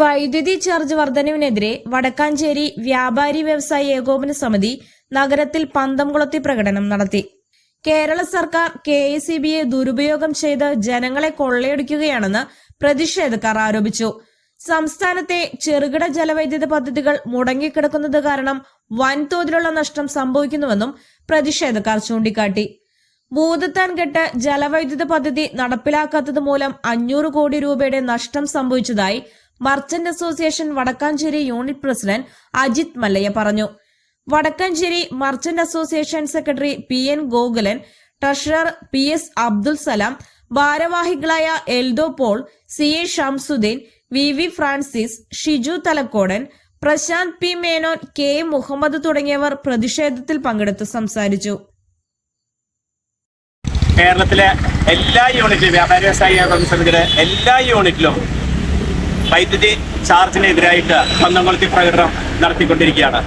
വൈദ്യുതി ചാർജ് വർധനവിനെതിരെ വടക്കാഞ്ചേരി വ്യാപാരി വ്യവസായി ഏകോപന സമിതി നഗരത്തിൽ പന്തംകുളത്തി പ്രകടനം നടത്തി. കേരള സർക്കാർ കെ എസ് സി ബിയെ ദുരുപയോഗം ചെയ്ത് ജനങ്ങളെ കൊള്ളയടിക്കുകയാണെന്ന് പ്രതിഷേധക്കാർ ആരോപിച്ചു. സംസ്ഥാനത്തെ ചെറുകിട ജലവൈദ്യുത പദ്ധതികൾ മുടങ്ങിക്കിടക്കുന്നത് കാരണം വൻതോതിലുള്ള നഷ്ടം സംഭവിക്കുന്നുവെന്നും പ്രതിഷേധക്കാർ ചൂണ്ടിക്കാട്ടി. ഭൂതത്താൻകെട്ട് ജലവൈദ്യുത പദ്ധതി നടപ്പിലാക്കാത്തത് മൂലം അഞ്ഞൂറ് കോടി രൂപയുടെ നഷ്ടം സംഭവിച്ചതായി merchant association Vadakkanchery unit president Ajith Mallaya പറഞ്ഞു. Vadakkanchery merchant association secretary P N Gokulan treasurer P S Abdul Salam ഭാരവാഹികളായ Eldho Paul C A Shamsuddin V V Francis Shiju Thalakkodan Prasanth P Menon K Muhammad തുടങ്ങിയവർ പ്രതിഷേധത്തിൽ പങ്കെടുത്ത് സംസാരിച്ചു. കേരളത്തിലെ എല്ലാ യൂണിറ്റിലും വ്യാപാര വ്യവസായ സമിതിയുടെ എല്ലാ യൂണിറ്റിലും വൈദ്യുതി ചാർജിനെതിരായിട്ട് പന്തംകുളത്തി പ്രകടനം നടത്തിക്കൊണ്ടിരിക്കുകയാണ്.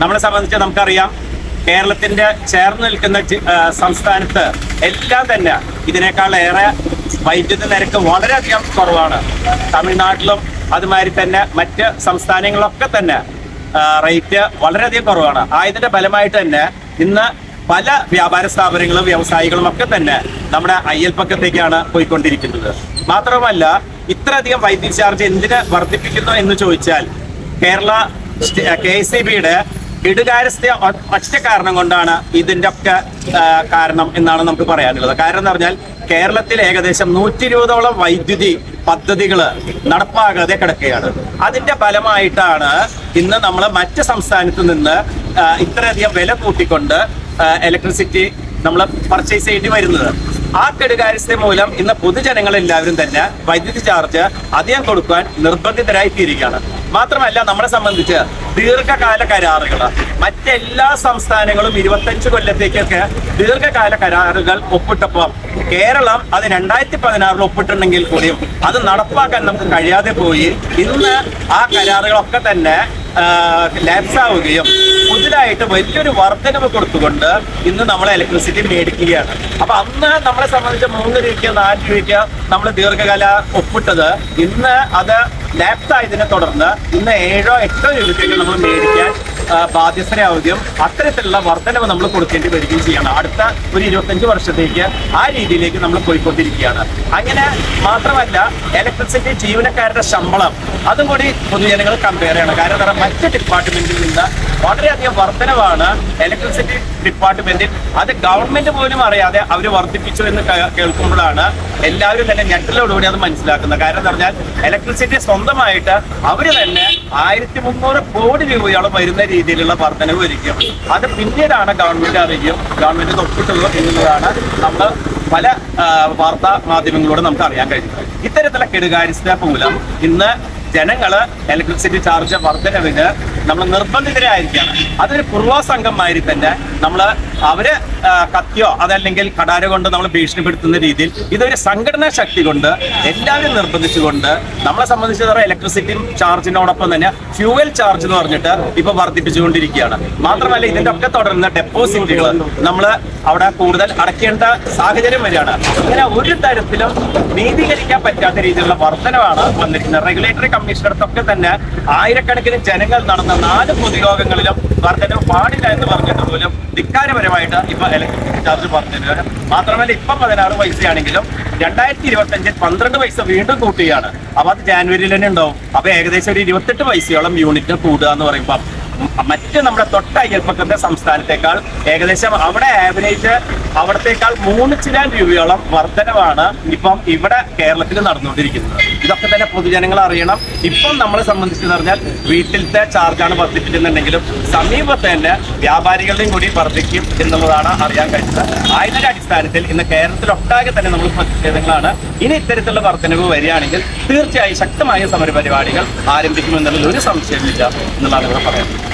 നമ്മളെ സംബന്ധിച്ച് നമുക്കറിയാം കേരളത്തിന്റെ ചേർന്ന് നിൽക്കുന്ന സംസ്ഥാനത്ത് എല്ലാം തന്നെ ഇതിനേക്കാൾ ഏറെ വൈദ്യുതി നിരക്ക് വളരെയധികം കുറവാണ്. തമിഴ്നാട്ടിലും അതുമാതിരി തന്നെ മറ്റ് സംസ്ഥാനങ്ങളിലൊക്കെ തന്നെ റേറ്റ് വളരെയധികം കുറവാണ്. ആയതിന്റെ ഫലമായിട്ട് തന്നെ ഇന്ന് പല വ്യാപാര സ്ഥാപനങ്ങളും വ്യവസായികളും ഒക്കെ തന്നെ നമ്മുടെ അയ്യൽപ്പക്കത്തേക്കാണ് പോയിക്കൊണ്ടിരിക്കുന്നത്. മാത്രമല്ല ഇത്രയധികം വൈദ്യുതി ചാർജ് എന്തിന് വർദ്ധിപ്പിക്കുന്നു എന്ന് ചോദിച്ചാൽ കേരള കെ എസ് ഇ ബിയുടെ ഇടുകാര്യസ്ഥ ഒറ്റ കാരണം കൊണ്ടാണ് ഇതിന്റെ ഒക്കെ കാരണം എന്നാണ് നമുക്ക് പറയാനുള്ളത്. കാരണം എന്ന് പറഞ്ഞാൽ കേരളത്തിൽ ഏകദേശം നൂറ്റി ഇരുപതോളം വൈദ്യുതി പദ്ധതികൾ നടപ്പാകാതെ കിടക്കുകയാണ്. അതിന്റെ ഫലമായിട്ടാണ് ഇന്ന് നമ്മൾ മറ്റ് സംസ്ഥാനത്ത് നിന്ന് ഇത്രയധികം വില കൂട്ടിക്കൊണ്ട് ഇലക്ട്രിസിറ്റി നമ്മൾ പർച്ചേസ് ചെയ്യേണ്ടി വരുന്നത്. ആ കെടുകാര്യസ്ഥ മൂലം ഇന്ന് പൊതുജനങ്ങൾ എല്ലാവരും തന്നെ വൈദ്യുതി ചാർജ് അധികം കൊടുക്കാൻ നിർബന്ധിതരായി തീരുകയാണ് മാത്രമല്ല നമ്മളെ സംബന്ധിച്ച് ദീർഘകാല കരാറുകൾ. മറ്റെല്ലാ സംസ്ഥാനങ്ങളും ഇരുപത്തഞ്ച് കൊല്ലത്തേക്കൊക്കെ ദീർഘകാല കരാറുകൾ ഒപ്പിട്ടപ്പോൾ കേരളം അത് രണ്ടായിരത്തി പതിനാറിൽ ഒപ്പിട്ടുണ്ടെങ്കിൽ കൂടിയും അത് നടപ്പാക്കാൻ നമുക്ക് കഴിയാതെ പോയി. ഇന്ന് ആ കരാറുകളൊക്കെ തന്നെ ലാപ്സാവുകയും ആവുകയും പുതിയതായിട്ട് വലിയൊരു വർധനവ് കൊടുത്തുകൊണ്ട് ഇന്ന് നമ്മൾ ഇലക്ട്രിസിറ്റി മേടിക്കുകയാണ്. അപ്പൊ അന്ന് നമ്മളെ സംബന്ധിച്ച് മൂന്ന് രൂപയ്ക്ക് നാല് രൂപയ്ക്ക് നമ്മൾ ദീർഘകാല ഒപ്പിട്ടത്. ഇന്ന് അത് ലാപ്സ് ആയതിനെ തുടർന്ന് ഇന്ന് ഏഴോ എട്ടോ രൂപയ്ക്ക് നമ്മൾ മേടിക്കാൻ ബാധ്യസ്ഥരാവുകയും അത്തരത്തിലുള്ള വർധനവ് നമ്മൾ കൊടുക്കേണ്ടി വരികയും ചെയ്യണം. അടുത്ത ഒരു ഇരുപത്തഞ്ച് വർഷത്തേക്ക് ആ രീതിയിലേക്ക് നമ്മൾ പോയിക്കൊണ്ടിരിക്കുകയാണ്. അങ്ങനെ മാത്രമല്ല ഇലക്ട്രിസിറ്റി ജീവനക്കാരുടെ ശമ്പളം അതും കൂടി പൊതുജനങ്ങൾ കമ്പയർ ചെയ്യണം. കാരണം എന്താ മറ്റ് ഡിപ്പാർട്ട്മെന്റിൽ നിന്ന് വളരെയധികം വർധനവാണ് ഇലക്ട്രിസിറ്റി ഡിപ്പാർട്ട്മെന്റിൽ അത് ഗവൺമെന്റ് പോലും അറിയാതെ അവർ വർദ്ധിപ്പിച്ചു എന്ന് കേൾക്കുമ്പോഴാണ് എല്ലാവരും തന്നെ ഞെട്ടലോടുകൂടി അത് മനസ്സിലാക്കുന്നത്. കാരണം എന്ന് പറഞ്ഞാൽ ഇലക്ട്രിസിറ്റി സ്വന്തമായിട്ട് അവർ തന്നെ ആയിരത്തി മുന്നൂറ് കോടി രൂപയോളം വരുന്ന രീതിയിലുള്ള വർധനവ് വരികയും അത് പിന്നീടാണ് ഗവൺമെന്റ് അറിയുകയും ഗവൺമെന്റ് തൊട്ടിട്ടുള്ള എന്നുള്ളതാണ് നമ്മൾ പല വാർത്താ മാധ്യമങ്ങളോട് നമുക്ക് അറിയാൻ കഴിയുന്നത്. ഇത്തരത്തിലുള്ള കെടുകാര്യസ്ഥ മൂലം ഇന്ന് ജനങ്ങൾ ഇലക്ട്രിസിറ്റി ചാർജ് വർധനവിന് നമ്മൾ നിർബന്ധിതരായിരിക്കുകയാണ്. അതൊരു കുറുവാ മാതിരി തന്നെ നമ്മൾ അവർ കത്തിയോ അതല്ലെങ്കിൽ കടാര കൊണ്ട് നമ്മൾ ഭീഷണിപ്പെടുത്തുന്ന രീതിയിൽ ഇതൊരു സംഘടനാ ശക്തി കൊണ്ട് എല്ലാവരും നിർബന്ധിച്ചുകൊണ്ട് നമ്മളെ സംബന്ധിച്ച് ഇലക്ട്രിസിറ്റി ചാർജിനോടൊപ്പം തന്നെ ഫ്യൂവൽ ചാർജ് എന്ന് പറഞ്ഞിട്ട് ഇപ്പൊ വർദ്ധിപ്പിച്ചുകൊണ്ടിരിക്കുകയാണ്. മാത്രമല്ല ഇതിന്റെ ഒക്കെ തുടർന്ന് ഡെപ്പോസിറ്റുകൾ നമ്മൾ അവിടെ കൂടുതൽ അടയ്ക്കേണ്ട സാഹചര്യം വരികയാണ്. അങ്ങനെ ഒരു തരത്തിലും നീതീകരിക്കാൻ പറ്റാത്ത രീതിയിലുള്ള വർധനമാണ് വന്നിരിക്കുന്നത്. റെഗുലേറ്ററി കമ്മീഷണർക്കൊക്കെ തന്നെ ആയിരക്കണക്കിന് ജനങ്ങൾ നടന്ന നാല് പൊതുയോഗങ്ങളിലും വർധനവ് പാടില്ല എന്ന് പറഞ്ഞിട്ട് പോലും ധിക്കാരപരമായിട്ട് ഇപ്പൊ ഇലക്ട്രിസിറ്റി ചാർജ് പറഞ്ഞിട്ട് മാത്രമല്ല ഇപ്പൊ പതിനാറ് പൈസയാണെങ്കിലും രണ്ടായിരത്തി ഇരുപത്തി അഞ്ചിൽ പന്ത്രണ്ട് പൈസ വീണ്ടും കൂട്ടുകയാണ്. അപ്പൊ അത് ജാനുവരിയിൽ തന്നെ ഉണ്ടാവും. അപ്പൊ ഏകദേശം ഒരു ഇരുപത്തെട്ട് പൈസയോളം യൂണിറ്റ് കൂടുക എന്ന് പറയുമ്പോൾ മറ്റ് നമ്മുടെ തൊട്ട അയൽപ്പക്കത്തെ സംസ്ഥാനത്തേക്കാൾ ഏകദേശം അവിടെ ആവറേജ് അവിടത്തേക്കാൾ മൂന്ന് ചിലാൻ രൂപയോളം വർധനവാണ് ഇപ്പം ഇവിടെ കേരളത്തിൽ നടന്നുകൊണ്ടിരിക്കുന്നത്. ഇതൊക്കെ തന്നെ പൊതുജനങ്ങൾ അറിയണം. ഇപ്പം നമ്മളെ സംബന്ധിച്ച് പറഞ്ഞാൽ വീട്ടിലത്തെ ചാർജാണ് വർദ്ധിപ്പിക്കുന്നുണ്ടെങ്കിലും സമീപത്ത് തന്നെ വ്യാപാരികളുടെയും കൂടി വർദ്ധിക്കും എന്നുള്ളതാണ് അറിയാൻ കഴിഞ്ഞത് ആയതിന്റെ അടിസ്ഥാനത്തിൽ ഇന്ന് കേരളത്തിലൊട്ടാകെ തന്നെ നമ്മൾ പ്രതിഷേധങ്ങളാണ് ഇനി ഇത്തരത്തിലുള്ള വർധനവ് വരികയാണെങ്കിൽ തീർച്ചയായും ശക്തമായ സമരപരിപാടികൾ ആരംഭിക്കുമെന്നുള്ളത് ഒരു സംശയമില്ല എന്നുള്ളതാണ് ഇവിടെ പറയുന്നത്.